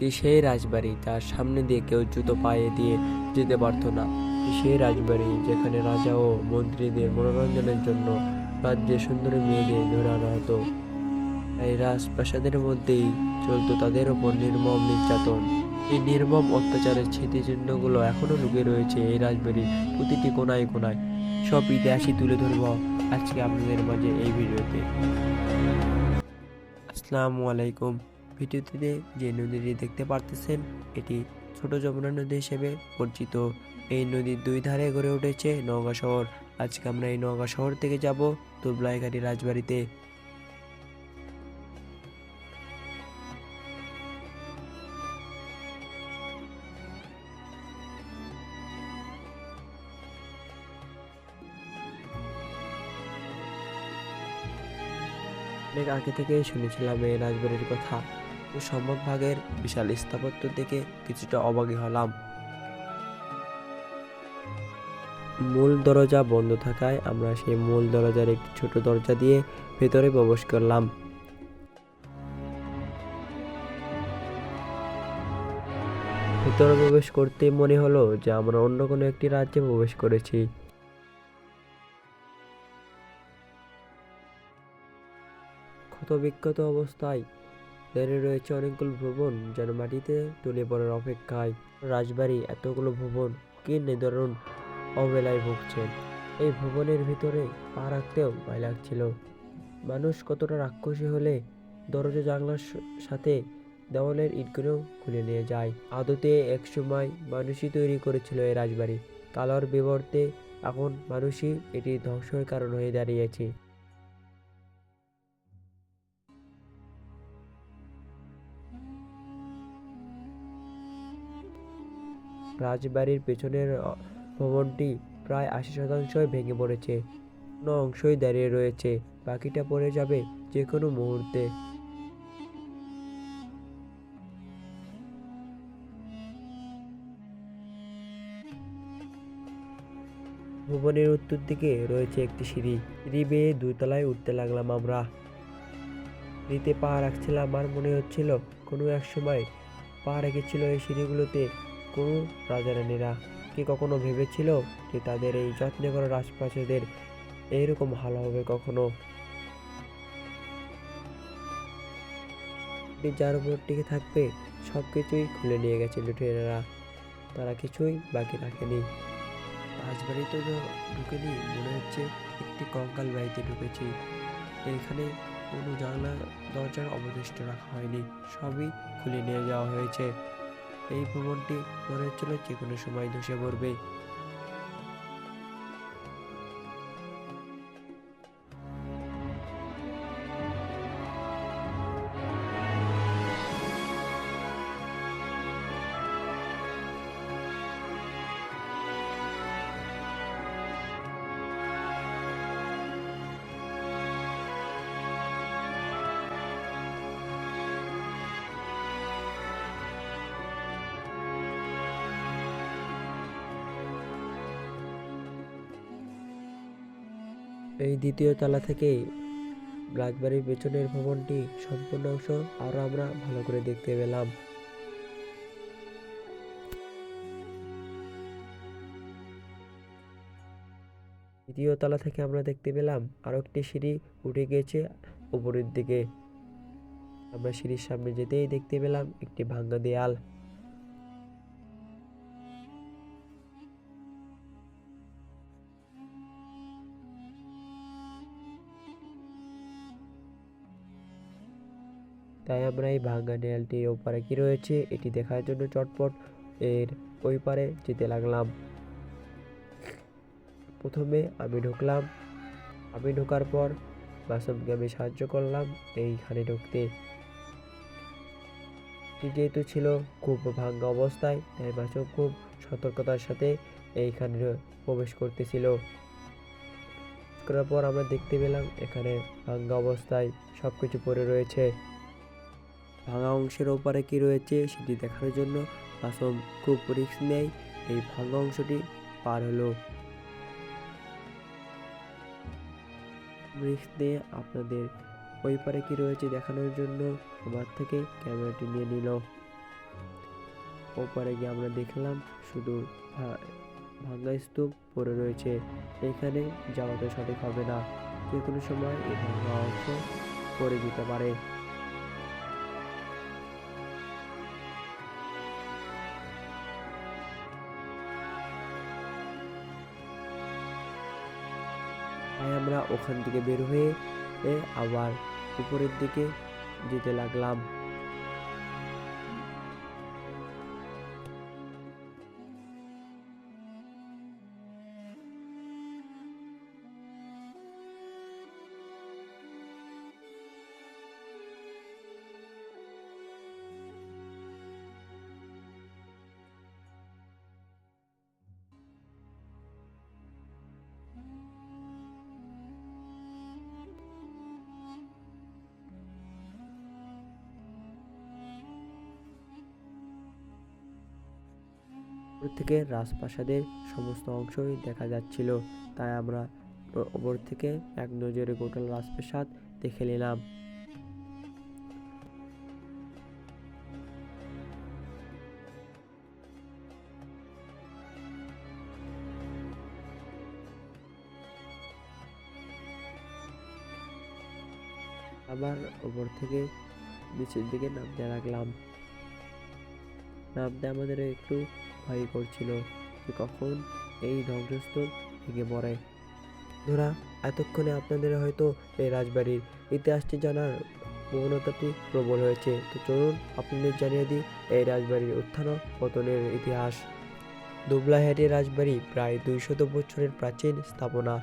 এটি সেই রাজবাড়ি যার সামনে দিয়ে কেউ জুতো পায়ে দিয়ে যেতে পারতো না। সেই রাজবাড়ি যেখানে রাজা ও মন্ত্রীদের মনোরঞ্জনের জন্য রাজ্যের সুন্দরী মেয়েদের ধরে আনা হতো। এই রাজপ্রাসাদের মধ্যেই চলতো তাদের ওপর নির্মম নির্যাতন। এই নির্মম অত্যাচারের স্মৃতিচিহ্নগুলো এখনও লুকিয়ে রয়েছে এই রাজবাড়ির প্রতিটি কোনায় কোনায়। সব ইতিহাসই তুলে ধরবো আজকে আপনাদের মাঝে এই ভিডিওতে। আসসালামু আলাইকুম। ভিডিওটিতে যে নদীটি দেখতে পারতেছেন, এটি ছোট যমুনা নদী হিসেবে পরিচিত। এই নদীর দুই ধারে গড়ে উঠেছে নওগাঁ শহর। আজকে আমরা এই নওগাঁ শহর থেকে যাব দুবলাইঘাটি রাজবাড়িতে। অনেক আগে থেকে শুনেছিলাম এই রাজবাড়ির কথা। তো সম্ভব ভাগের বিশাল স্থাপত্য দেখে কিছুটা অবাগী হলাম। মূল দরজা বন্ধ থাকায় আমরা সেই মূল দরজার একটি ছোট দরজা দিয়ে ভেতরে প্রবেশ করলাম। ভেতরে প্রবেশ করতে মনে হলো যে আমরা অন্য কোনো একটি রাজ্যে প্রবেশ করেছি। ক্ষতবিক্ষত অবস্থায় দাঁড়িয়ে রয়েছে অনেকগুলো ভবন, যেন মাটিতে তুলে পড়ার অপেক্ষায়। রাজবাড়ি, এতগুলো ভবন, কি নিদারুণ অবেলায় ভুগছেন। এই ভবনের ভিতরে পা রাখতেও ভয় লাগছিল। মানুষ কতটা রাক্ষসী হলে দরজা জানলার সাথে দেওয়ালের ইটগুলো খুলে নিয়ে যায়। আদতে একসময় মানুষই তৈরি করেছিল এই রাজবাড়ি। কালোর বিবর্তে এখন মানুষই এটি ধ্বংসের কারণ হয়ে দাঁড়িয়েছে। রাজবাড়ির পেছনের ভবনটি প্রায় আশি শতাংশই ভেঙে পড়েছে। কোনো অংশই দাঁড়িয়ে রয়েছে। বাকিটা পড়ে যাবে যে কোনো মুহূর্তে। ভবনের উত্তর দিকে রয়েছে একটি সিঁড়ি। সিঁড়ি বেয়ে দুতলায় উঠতে লাগলাম আমরা। সিঁড়িতে পা রাখছিলাম আর মনে হচ্ছিল কোনো এক সময় পা রেখেছিল এই সিঁড়িগুলোতে। কোনো রাজা রানীরা কি কখনো ভেবেছিল যে তাদের এই যত্নে করা রাজপ্রাসাদের এইরকম ভালো হবে কখনো? যার উপর টিকে থাকবে সব কিছুই খুলে নিয়ে গেছে লুটেরারা। তারা কিছুই বাকি রাখেনি। রাজবাড়িতে তো ঢুকেনি, মনে হচ্ছে একটি কঙ্কাল বাড়িতে ঢুকেছি। এখানে কোনো জানলা, দরজার অবশিষ্ট রাখা হয়নি। সবই খুলে নিয়ে যাওয়া হয়েছে। এই ভবনটি মনে হচ্ছিল যে কোনো সময় ধসে পড়বে। এই দ্বিতীয় তলা থেকে রাজবাড়ির পেছনের ভবনটি সম্পূর্ণ অংশ আরও আমরা ভালো করে দেখতে পেলাম। দ্বিতীয় তলা থেকে আমরা দেখতে পেলাম আরও একটি সিঁড়ি উঠে গিয়েছে উপরের দিকে। আমরা সিঁড়ির সামনে যেতেই দেখতে পেলাম একটি ভাঙ্গা দেয়াল। তাই আমরা এই ভাঙ্গা দেয়ালটির ওপারে কি রয়েছে, এটি দেখার জন্য চটপট এর ওই পারে যেতে লাগলাম। প্রথমে আমি ঢুকলাম। আমি ঢোকার পর বাসনকে আমি সাহায্য করলাম এইখানে ঢুকতে। যেহেতু ছিল খুব ভাঙ্গা অবস্থায়, তাই মাসুম খুব সতর্কতার সাথে এইখানে প্রবেশ করতেছিল। করার পর আমরা দেখতে পেলাম এখানে ভাঙ্গা অবস্থায় সব কিছু পড়ে রয়েছে। ভাঙা অংশের ওপারে কি রয়েছে সেটি দেখার জন্য আসম খুব রিস্ক নেয় এই ভাঙা অংশটি পার হলো। রিস্ক নিয়ে আপনাদের ওই পারে কি রয়েছে দেখানোর জন্য আমার থেকে ক্যামেরাটি নিয়ে নিল। ওপারে গিয়ে আমরা দেখলাম শুধু ভাঙ্গা স্তূপ পড়ে রয়েছে। এখানে যাওয়া তো সঠিক হবে না। যে কোনো সময় এই ভাঙ্গা অংশ পড়ে যেতে পারে। তাই আমরা ওখান থেকে বের হয়ে আবার উপরের দিকে যেতে লাগলাম। থেকে রাজপ্রাসাদের সমস্ত অংশই দেখা যাচ্ছিল। তাই আমরা ওপর থেকে এক নজরে গোটাল রাজপ্রাসাদ দেখে নিলাম। আবার ওপর থেকে নিচের দিকে নামতে লাগলাম। নামতে আমাদের একটু ভয় করছিল যে কখন এই ধ্বংসস্তূপ ভেঙে পড়ে। ধরা, এতক্ষণে আপনাদের হয়তো এই রাজবাড়ির ইতিহাসটি জানার প্রবণতাটি প্রবল হয়েছে। তো চলুন আপনাদের জানিয়ে দিই এই রাজবাড়ির উত্থান পতনের ইতিহাস। দুবলাহাটি রাজবাড়ি প্রায় দুইশত বছরের প্রাচীন স্থাপনা।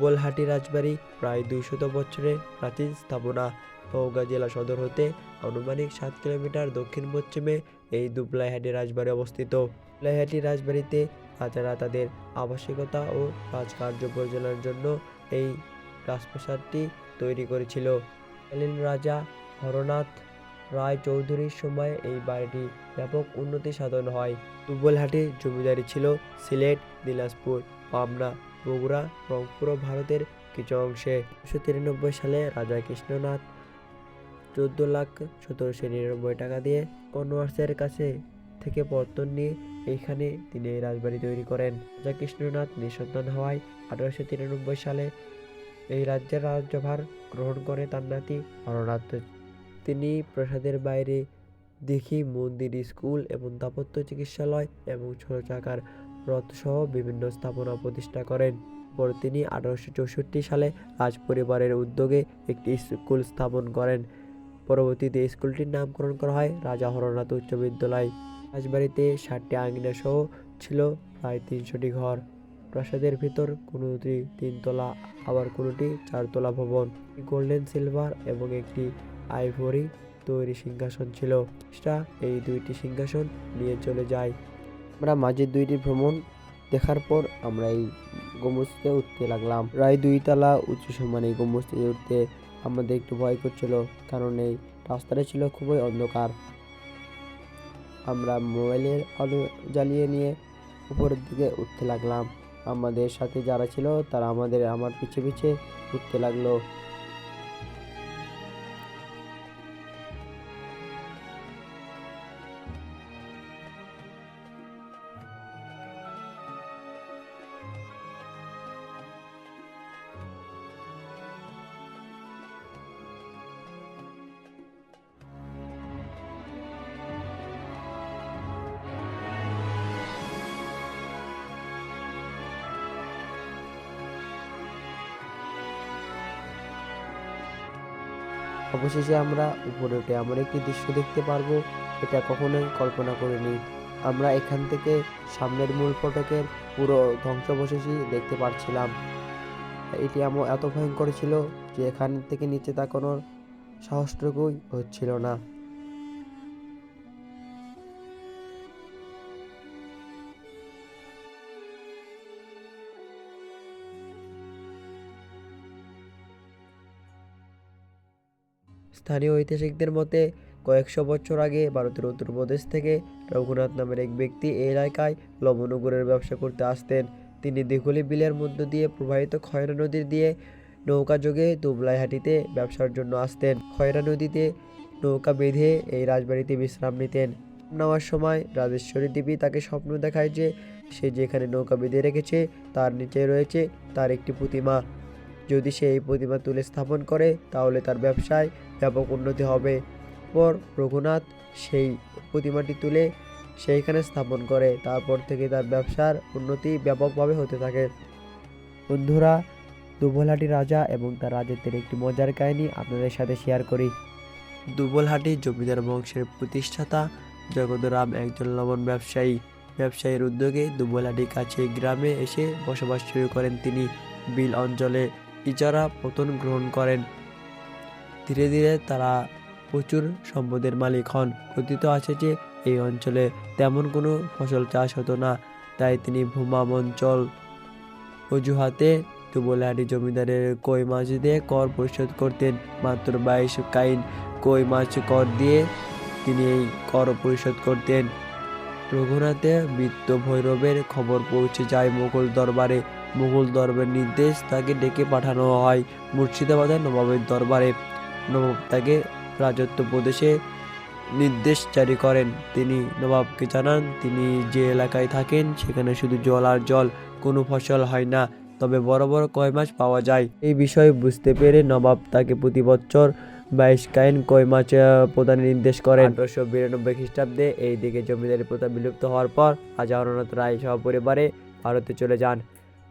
গোলহাটি রাজবাড়ি প্রায় দুইশত বছরের প্রাচীন স্থাপনা। নওগাঁ জেলা সদর হতে আনুমানিক সাত কিলোমিটার দক্ষিণ পশ্চিমে এই দুবলাইহাটি রাজবাড়ি অবস্থিত। দুবলাইহাটি রাজবাড়িতে রাজারা তাদের আবাসিকতা ও রাজকার্য পরিচালনার জন্য এই রাজপ্রাসাদটি তৈরি করেছিল। তৎকালীন রাজা হরনাথ রায় চৌধুরীর সময় এই বাড়িটি ব্যাপক উন্নতি সাধন হয়। দুবলহাটির জমিদারি ছিল সিলেট, দিনাজপুর, পাবনা, বগুড়া, রংপুর ভারতের কিছু অংশে। উনিশশো তিরানব্বই সালে রাজা কৃষ্ণনাথ চোদ্দ লাখ সতেরোশো নিরানব্বই টাকা দিয়ে কনওয়ার্সের কাছে থেকে পত্তন নিয়ে এইখানে তিনি এই রাজবাড়ি তৈরি করেন। রাজা কৃষ্ণনাথ নিঃসন্তান হওয়ায় আঠারোশো তিরানব্বই সালে এই রাজ্যের রাজ্যভার গ্রহণ করে তার নাতি হরনাথ। তিনি প্রাসাদের বাইরে দেখি মন্দির, স্কুল এবং দাপত্য চিকিৎসালয় এবং ছোট চাকার রথসহ বিভিন্ন স্থাপনা প্রতিষ্ঠা করেন। পর তিনি আঠারোশো চৌষট্টি সালে রাজ পরিবারের উদ্যোগে একটি স্কুল স্থাপন করেন। পরবর্তীতে স্কুলটির নামকরণ করা হয় রাজা হরনাথ উচ্চ বিদ্যালয়। রাজবাড়িতে ষাটটি আঙিনা সহ ছিল প্রায় তিনশোটি ঘর। প্রাসাদের ভিতর কোনোটি তিনতলা, আবার কোনোটি চারতলা ভবন। গোল্ডেন সিলভার এবং একটি আইভরি তৈরি সিংহাসন ছিল। এই দুইটি সিংহাসন নিয়ে চলে যায়। আমরা মাঝের দুইটি ভ্রমণ দেখার পর আমরা এই গম্বুজতে উঠতে লাগলাম। প্রায় দুইতলা উঁচু সমান এই গম্বুজতে উঠতে আমাদের একটু ভয় করছিল, কারণ এই রাস্তাটা ছিল খুবই অন্ধকার। আমরা মোবাইলের আলো জ্বালিয়ে নিয়ে উপরের দিকে উঠতে লাগলাম। আমাদের সাথে যারা ছিল, তারা আমাদের, আমার পিছে পিছে উঠতে লাগল। অবশেষে আমরা উপরে উঠে এমন একটি দৃশ্য দেখতে পারব, এটা কখনোই কল্পনা করিনি। আমরা এখান থেকে সামনের মূল ফটকের পুরো ধ্বংসবশেষই দেখতে পারছিলাম। এটি আমার এত ভয়ঙ্কর ছিল যে এখান থেকে নিচে তাকানোর সাহসটুকুই হচ্ছিল না। স্থানীয় ঐতিহাসিকদের মতে, কয়েকশো বছর আগে ভারতের উত্তরপ্রদেশ থেকে রঘুনাথ নামের এক ব্যক্তি এই এলাকায় লবণগুড়ের ব্যবসা করতে আসতেন। তিনি দিঘলি বিলের মধ্য দিয়ে প্রবাহিত খয়রা নদীর দিয়ে নৌকা যোগে দুবলাইহাটিতে ব্যবসার জন্য আসতেন। খয়রা নদীতে নৌকা বেঁধে এই রাজবাড়িতে বিশ্রাম নিতেন। নেওয়ার সময় রাজেশ্বরী দেবী তাকে স্বপ্ন দেখায় যে, সে যেখানে নৌকা বেঁধে রেখেছে, তার নিচে রয়েছে তার একটি প্রতিমা। যদি সে এই প্রতিমা তুলে স্থাপন করে, তাহলে তার ব্যবসায় ব্যাপক উন্নতি হবে। পর রঘুনাথ সেই প্রতিমাটি তুলে সেইখানে স্থাপন করে। তারপর থেকে তার ব্যবসার উন্নতি ব্যাপকভাবে হতে থাকে। বন্ধুরা, দুবলহাটি রাজা এবং তার রাজত্বের একটি মজার কাহিনী আপনাদের সাথে শেয়ার করি। দুবলহাটি জমিদার বংশের প্রতিষ্ঠাতা জগদরাম একজন লবণ ব্যবসায়ী। ব্যবসায়ীর উদ্যোগে দুবলহাটি কাছে গ্রামে এসে বসবাস শুরু করেন তিনি। বিল অঞ্চলে ইজারা পতন গ্রহণ করেন। ধীরে ধীরে তারা প্রচুর সম্পদের মালিক হন। কথিত আছে যে, এই অঞ্চলে তেমন কোনো ফসল চাষ হতো না, তাই তিনি ভূমাম অঞ্চল অজুহাতে দুবলহাটি জমিদারের কই মাছ দিয়ে কর পরিশোধ করতেন। মাত্র বাইশ কাইন কই মাছ কর দিয়ে তিনি এই কর পরিশোধ করতেন। রঘুনাথে বৃত্ত ভৈরবের খবর পৌঁছে যায় মুঘল দরবারে। মুঘল দরবারের নির্দেশ তাকে ডেকে পাঠানো হয় মুর্শিদাবাদের নবাবের দরবারে। নবাব তাকে রাজত্ব প্রদেশে নির্দেশ জারি করেন। তিনি নবাবকে জানান, তিনি যে এলাকায় থাকেন, সেখানে শুধু জল আর জল কোনো ফসল হয় না, তবে বড় বড় কয় মাছ পাওয়া যায়। এই বিষয়ে বুঝতে পেরে নবাব তাকে প্রতি বছর বাইশ কাইন কই মাছ প্রদানের নির্দেশ করেন। আঠারোশো বিরানব্বই খ্রিস্টাব্দে এই দিকে জমিদারি প্রথা বিলুপ্ত হওয়ার পর রাজা হরনাথ রায় সহপরিবারে ভারতে চলে যান।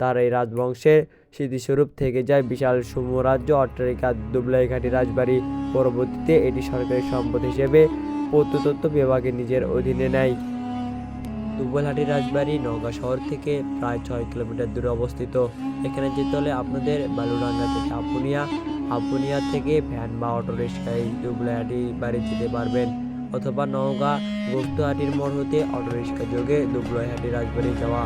তার এই রাজবংশের স্মৃতিস্বরূপ থেকে যায় বিশাল সুমরাজ্য অট্টালিকা দুবলাইঘাটি রাজবাড়ি। পরবর্তীতে এটি সরকারি সম্পদ হিসেবে প্রত্নতত্ত্ব বিভাগে নিজের অধীনে নেয়। দুবলহাটি রাজবাড়ি নওগাঁ শহর থেকে প্রায় ছয় কিলোমিটার দূরে অবস্থিত। এখানে যেতে হলে আপনাদের বালুডাঙ্গা থেকে আপুনিয়া আপুনিয়া থেকে ভ্যান বা অটো রিক্সায় দুবলাহাটি বাড়ি যেতে পারবেন। অথবা নওগাঁ গুপ্তহাটির মোড় হতে অটোরিক্সা যোগে দুবলাইহাটি রাজবাড়ি যাওয়া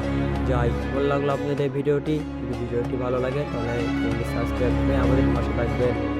যায়। ভালো লাগল আপনাদের ভিডিওটি? যদি ভিডিওটি ভালো লাগে তাহলে সাবস্ক্রাইব করে আমাদের পাশে থাকবেন।